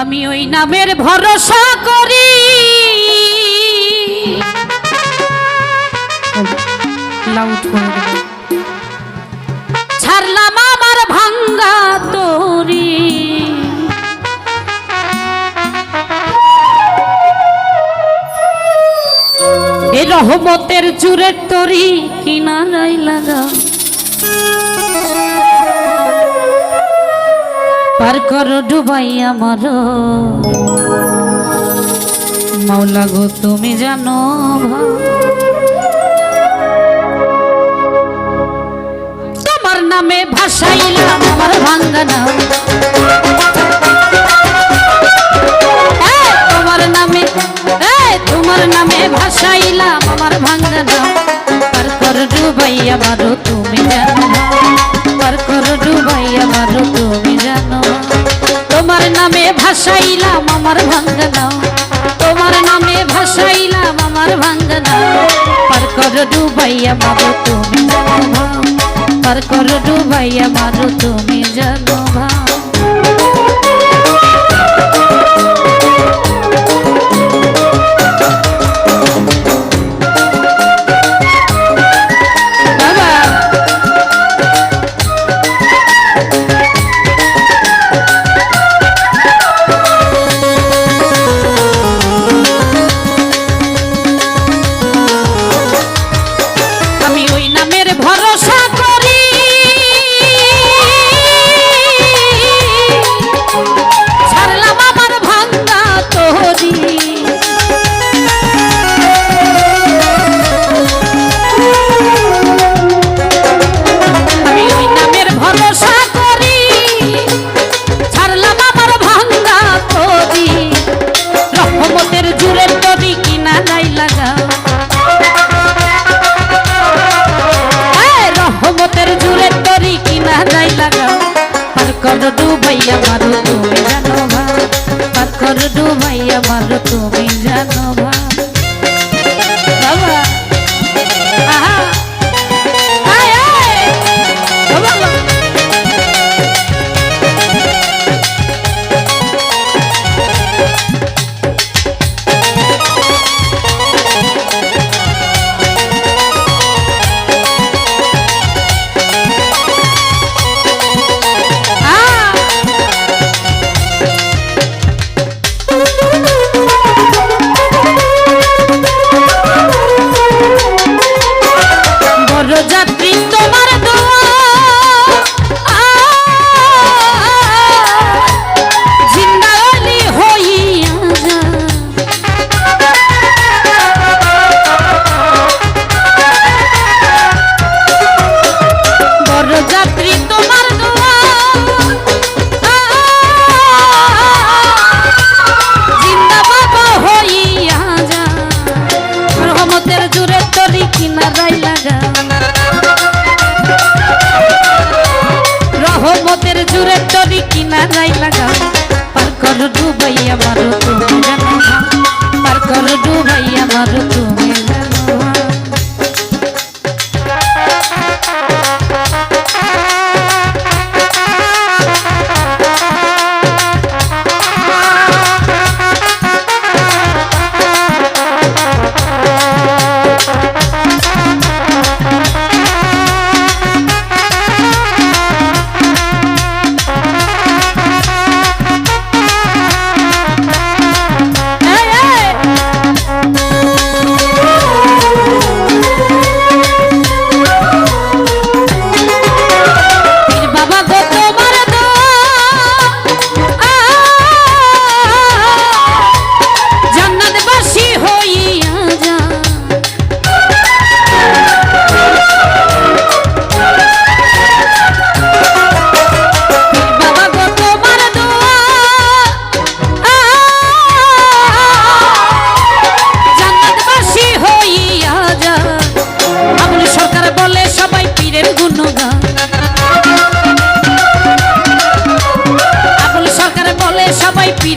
আমি ওই নামের ভরসা করি। ছাড়লাম আমার ভাঙ্গা তোরি এ রহমতের চুরের তরি কিনারাই লাগা পার কর ডুবাই আমার মাওলা গো তুমি জানো। তোমার নামে ভাসাইলাম আমার ভাঙ্গানা এই, তোমার নামে তোমার নামে ভাসাইলাম আমার ভাঙ্গানা পার কর ডুবাই আমারও তুমি জানো পার কর ডুবাই আমারও তুমি নামে ভাসাইলাম আমার ভাঙ্গনা। তোমার নামে ভাসাইলাম আমার ভাঙ্গনা। পার কর ডুবাইয়া মারো তুমি জানো পার কর ডুবাইয়া মারো তুমি জানো ভাই পার জুড়ে তরি কিনারাই লাগা পার কর ডুবাইয়া মারো তুমি। পার কর ডুবাইয়া মারো তুমি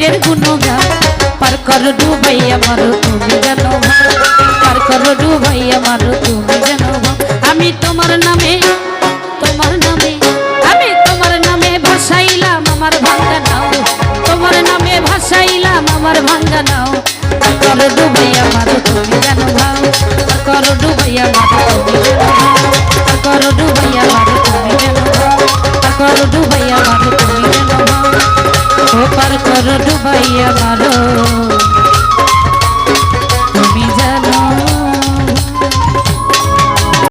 পীরের গুণগান। পার কর ডুবাইয়া মারো তুমি জানো পার কর ডুবাইয়া মারো তুমি জানো আমি তোমার নামে তোমার নামে, আমি তোমার নামে ভাসাইলাম আমার ভাঙ্গা নাও। তোমার নামে ভাসাইলাম আমার ভাঙ্গা নাও। কর ডুবাইয়া মারো তুমি জানো ভাও কর ডুব ডুবাইয়া মারো